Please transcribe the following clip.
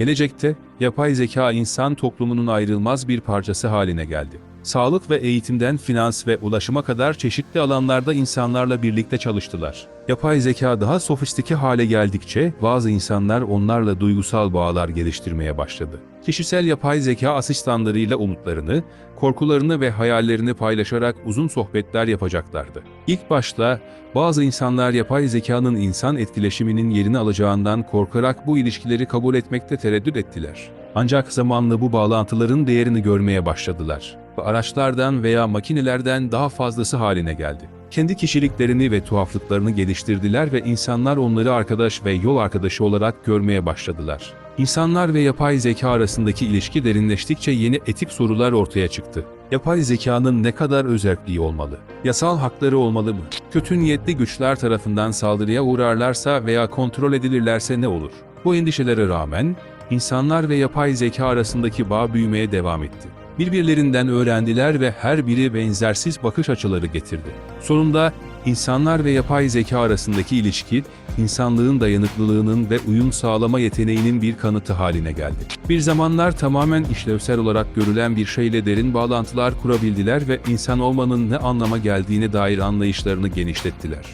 Gelecekte, yapay zeka insan toplumunun ayrılmaz bir parçası haline geldi. Sağlık ve eğitimden finans ve ulaşıma kadar çeşitli alanlarda insanlarla birlikte çalıştılar. Yapay zeka daha sofistike hale geldikçe bazı insanlar onlarla duygusal bağlar geliştirmeye başladı. Kişisel yapay zeka asistanlarıyla umutlarını, korkularını ve hayallerini paylaşarak uzun sohbetler yapacaklardı. İlk başta bazı insanlar yapay zekanın insan etkileşiminin yerini alacağından korkarak bu ilişkileri kabul etmekte tereddüt ettiler. Ancak zamanla bu bağlantıların değerini görmeye başladılar. Araçlardan veya makinelerden daha fazlası haline geldi. Kendi kişiliklerini ve tuhaflıklarını geliştirdiler ve insanlar onları arkadaş ve yol arkadaşı olarak görmeye başladılar. İnsanlar ve yapay zeka arasındaki ilişki derinleştikçe yeni etik sorular ortaya çıktı. Yapay zekanın ne kadar özelliği olmalı? Yasal hakları olmalı mı? Kötü niyetli güçler tarafından saldırıya uğrarlarsa veya kontrol edilirlerse ne olur? Bu endişelere rağmen insanlar ve yapay zeka arasındaki bağ büyümeye devam etti. Birbirlerinden öğrendiler ve her biri benzersiz bakış açıları getirdi. Sonunda insanlar ve yapay zeka arasındaki ilişki, insanlığın dayanıklılığının ve uyum sağlama yeteneğinin bir kanıtı haline geldi. Bir zamanlar tamamen işlevsel olarak görülen bir şeyle derin bağlantılar kurabildiler ve insan olmanın ne anlama geldiğine dair anlayışlarını genişlettiler.